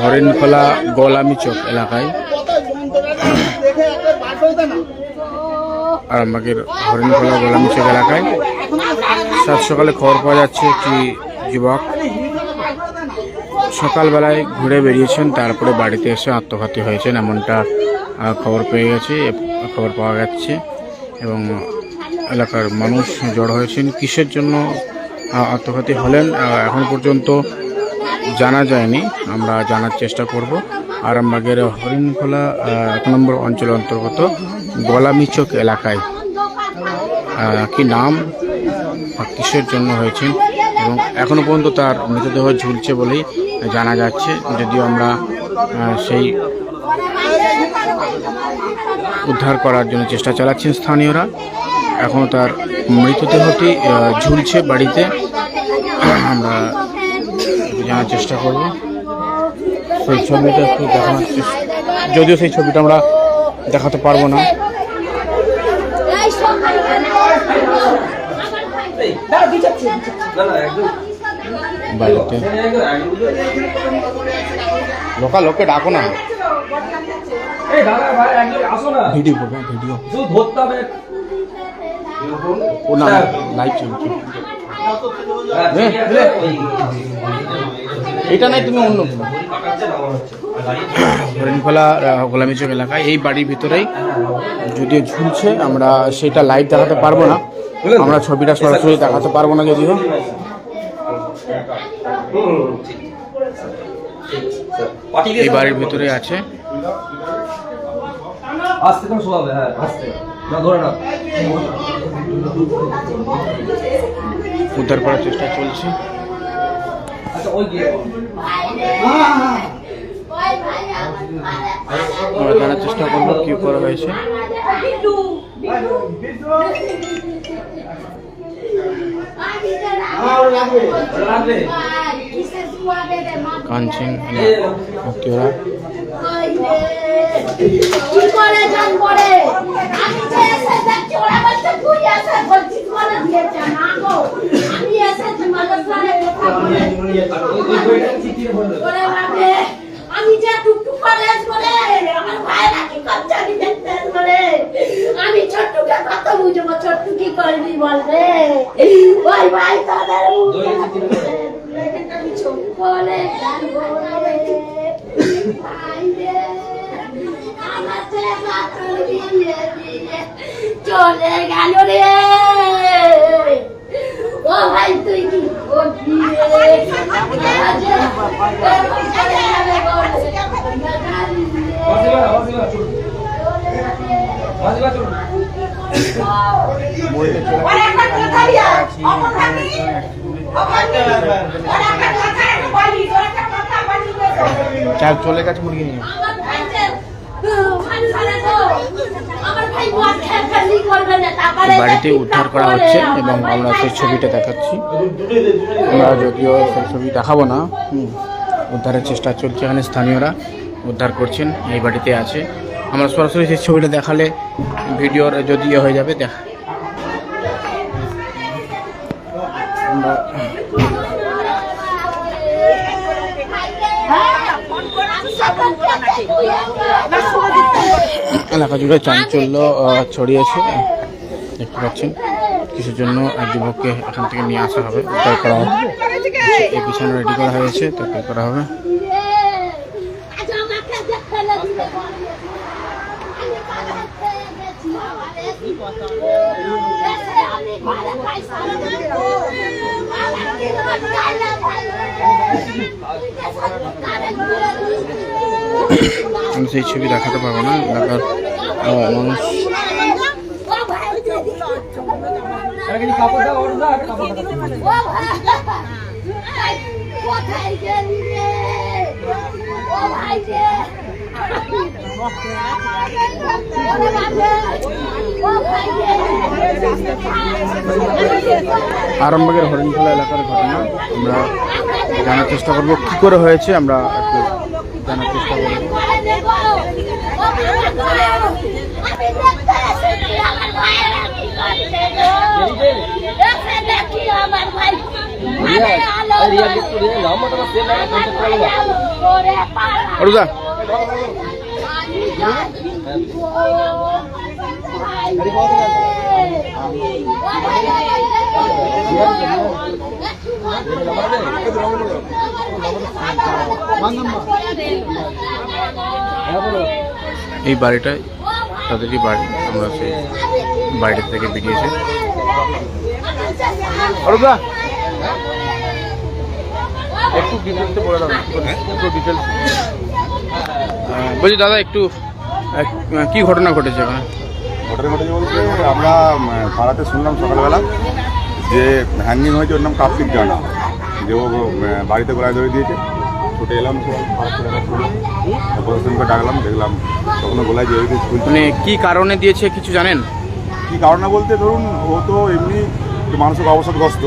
হরিণখোলা গোলামি চক এলাকায় আরামবাগের হরিণখোলা গোলামি চক এলাকায়। সাত সকালে খবর পাওয়া যাচ্ছে একটি যুবক সকালবেলায় ঘুরে বেরিয়েছেন, তারপরে বাড়িতে এসে আত্মঘাতী হয়েছেন এমনটা খবর পেয়ে গেছে খবর পাওয়া যাচ্ছে এবং এলাকার মানুষ জড়ো হয়েছেন। কিসের জন্য আত্মঘাতী হলেন? এখন পর্যন্ত জানা যায়নি, আমরা জানার চেষ্টা করব। আরামবাগের হরিণখোলা এক নম্বর অঞ্চল অন্তর্গত গোলামিচক এলাকায় কি নাম কিসের জন্য হয়েছেন এবং এখনও পর্যন্ত তার মৃতদেহ ঝুলছে বলেই জানা যাচ্ছে। যদিও আমরা সেই উদ্ধার করার জন্য চেষ্টা চালাচ্ছেন স্থানীয়রা এখনও তার মৃতদেহটি ঝুলছে বাড়িতে। আমরা জানার চেষ্টা করব। সেই ছবিটা একটু দেখানোর যদিও সেই ছবিটা আমরা দেখাতে পারব না। বাড়িতে। লোকাল, লোককে ডাকো না। Video video. ও লাইভ চলছে। এটা নাই তুমি অন্য। হরিণখোলা গোলামি চক এলাকায় এই বাড়ির ভিতরেই যদিও ঝুলছে আমরা সেটা লাইভ দেখাতে পারব না। আমরা ছবিটা সরাসরি দেখাতে পারব না যদিও। এই বাড়ির ভিতরে আছে। আস্তে করে শোয়াবে হ্যাঁ আস্তে। না ধরে না উদ্ধার করার চেষ্টা চলছে। আমরা জানার চেষ্টা করব কি করা হয়েছে। কাঞ্চিন আমি তো এসে দেখছি, ওরা বলছে, তুই এসে বলছিস, বলে দিয়েছে, না গো আমি এসেছি মাদ্রাসায় কথা বলে ওই ওই বইটা চিঠি ভরে দেবে ওরে বাবা আমি যে টুকটুক করে বলে আমার ভাইরা কি আমি দেখতে বলে। আমি ছোট্টুকে কত বুঝব ছোট্টু কি করবি বলবে? ওই ভাই তাদের দিয়ে চলে গেল রে। ও ভাই তুই কি করবি রে বাজিবা বাজিবা চল গেছে মুরগি নিয়ে। বাড়িতে উদ্ধার করা হচ্ছে এবং আমরা সেই ছবিটা দেখাচ্ছি। আমরা যদিও সেই ছবি দেখাবো না হুম, উদ্ধারের চেষ্টা চলছে এখানে স্থানীয়রা উদ্ধার করছেন এই বাড়িতে আছে। আমরা সরাসরি সেই ছবিটা দেখালে ভিডিওর যদি ইয়ে হয়ে যাবে দেখা। আমরা এলাকা জুড়ে চাঞ্চল্য ছড়িয়েছে। দেখতে পাচ্ছেন কিছুর জন্য যুবককে এখান থেকে নিয়ে আসা হবে। উদ্ধার করা হবে। এই বিছানা রেডি করা হয়েছে তাকে করা হবে। আমি সেই ছবি দেখাতে পারব না। এলাকার মানুষ আরামবাগের হরিণখোলা এলাকার ঘটনা আমরা জানার চেষ্টা করব কি করে হয়েছে আমরা একটু জানার চেষ্টা করব আমি দেখতে এসেছি আমার ভাইয়েরা কি করছে গো। এসে দেখি আমার ভাই রিয়া আরে রিয়া লিখতো রিয়া নাম মতো না সেম লাগে কন্টাক্ট করে নেবা অরুদা এই বাড়িটাই তাদেরই বাড়ি। আমরা সেই বাড়ি থেকে বেরিয়েছি। অরুদা একটু ডিটেলসে বলে দাও একটু ডিটেলস বলছি দাদা একটু কি ঘটনা ঘটেছে এখানে? ঘটনা ঘটেছে বলতে আমরা পাড়াতে শুনলাম সকালবেলা যে হ্যাঙ্গিং হয়েছে ওর নাম কার্তিক জানা। যে ও বাড়িতে গলায় ধরে দিয়েছে। ছুটে এলাম প্রশাসনকে ডাকলাম দেখলাম তখনও গলায় দিয়ে ঝুলছে মানে কি কারণে দিয়েছে কিছু জানেন? কী কারণে বলতে ধরুন ও তো এমনি মানসিক অবসাদগ্রস্ত।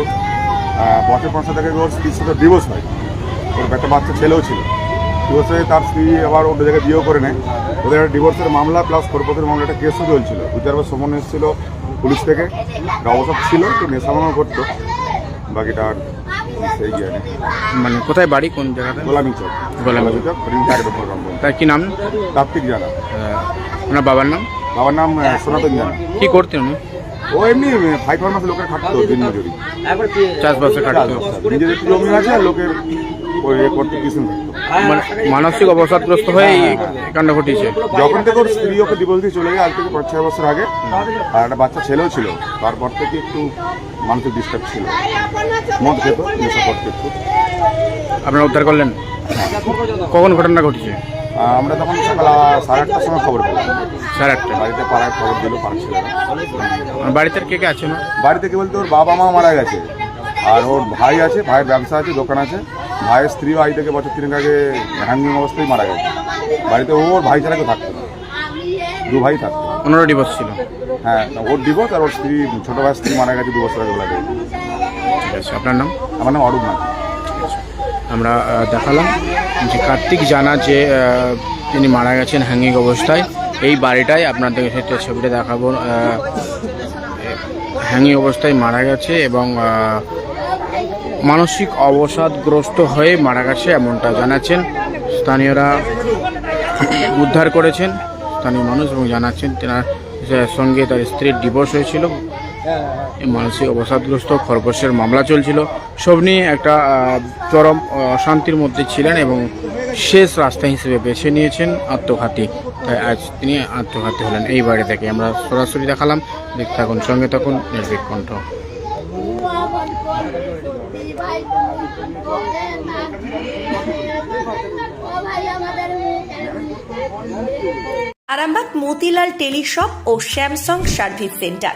বছর পাঁচ থেকে ওর স্ত্রীর সাথে ডিভোর্স হয়। ওর একটা বাচ্চা ছেলেও ছিল। ডিভোর্স হয়ে তার স্ত্রী আবার অন্য জায়গায় বিয়েও করে নেয়। ওদের একটা ডিভোর্সের মামলা প্লাস খরপথের মামলা একটা কেসও চলছিল। দু চারবার সমন এসেছিল পুলিশ থেকে। একটা অবসাদ ছিল একটু নেশামানো করতো। বাকিটা আর সেই গিয়ে মানে কোথায় বাড়ি? কোন জায়গাতে গোলামি চক। গোলামি চক। তার কি নাম? কার্তিক জানা। ওনার বাবার নাম? বাবার নাম সনাতন জানা। কি করতেন উনি? ও এমনি ফাইভ ফার্মাসে লোকের খাটতো দিন মজুরি। চাষবাসে। কাটতো নিজেদের একটু জমি আছে আর লোকের ওই করতে কিছু মানে মানসিক অবসাদগ্রস্ত হয়ে। এই কাণ্ড ঘটিয়েছে। যখন থেকে ওর স্ত্রী ওকে ডিভোর্স দিয়ে চলে যায় আজ থেকে পাঁচ ছয় বছর আগে আর একটা বাচ্চা ছেলেও ছিল তারপর থেকে একটু মানসিক ডিস্টার্ব ছিল। মদ খেত নেশা করতে একটু আপনারা উদ্ধার করলেন? কখন ঘটনা ঘটেছে? আমরা তখন সকাল সাড়ে আটটার সময় খবর পেলাম। সাড়ে আটটা। বাড়িতে পাড়ায় খবর দিল পাড়ার ছেলেরা বাড়িতে কে কে আছে না বাড়ি থেকে বলতে ওর বাবা মা মারা গেছে। আর ওর ভাই আছে ভাইয়ের ব্যবসা আছে দোকান আছে। ভাইয়ের স্ত্রীও আজ থেকে বছর তিনেক আগে হ্যাঙ্গিং অবস্থায় মারা গেছে। বাড়িতে ওর ভাই ছাড়া কেউ থাকতো না। দু ভাই থাকতো। ওনারও ডিভোর্স ছিল? হ্যাঁ ওর ডিভোর্স আর ওর স্ত্রী ছোটো ভাইয়ের স্ত্রী মারা গেছে দু বছর আগে বলা যায়। ঠিক আছে আপনার নাম? আমার নাম অরূপ নাথ আমরা দেখালাম। যে কার্তিক জানা যে তিনি মারা গেছেন হ্যাঙ্গিং অবস্থায়, এই বাড়িটাই আপনাদের ক্ষেত্রে ছবিটা দেখাবো। হ্যাঙ্গিং অবস্থায় মারা গেছে এবং মানসিক অবসাদগ্রস্ত হয়ে মারা গেছে এমনটা জানাচ্ছেন স্থানীয়রা। উদ্ধার করেছেন স্থানীয় মানুষ এবং জানাচ্ছেন তেনার সঙ্গে তার স্ত্রীর ডিভোর্স হয়েছিল। মানসিক অবসাদগ্রস্ত খরগোশের মামলা চলছিল। সব নিয়ে একটা চরম অশান্তির মধ্যে ছিলেন এবং শেষ রাস্তা হিসেবে বেছে নিয়েছেন আত্মঘাতী। তাই আজ তিনি আত্মঘাতী হলেন। এই বাড়ি থেকে আমরা সরাসরি দেখালাম। দেখতে থাকুন, সঙ্গে থাকুন নির্ভীক কণ্ঠ। আরামবাগ মতিলাল টেলিশপ ও স্যামসাং সার্ভিস সেন্টার।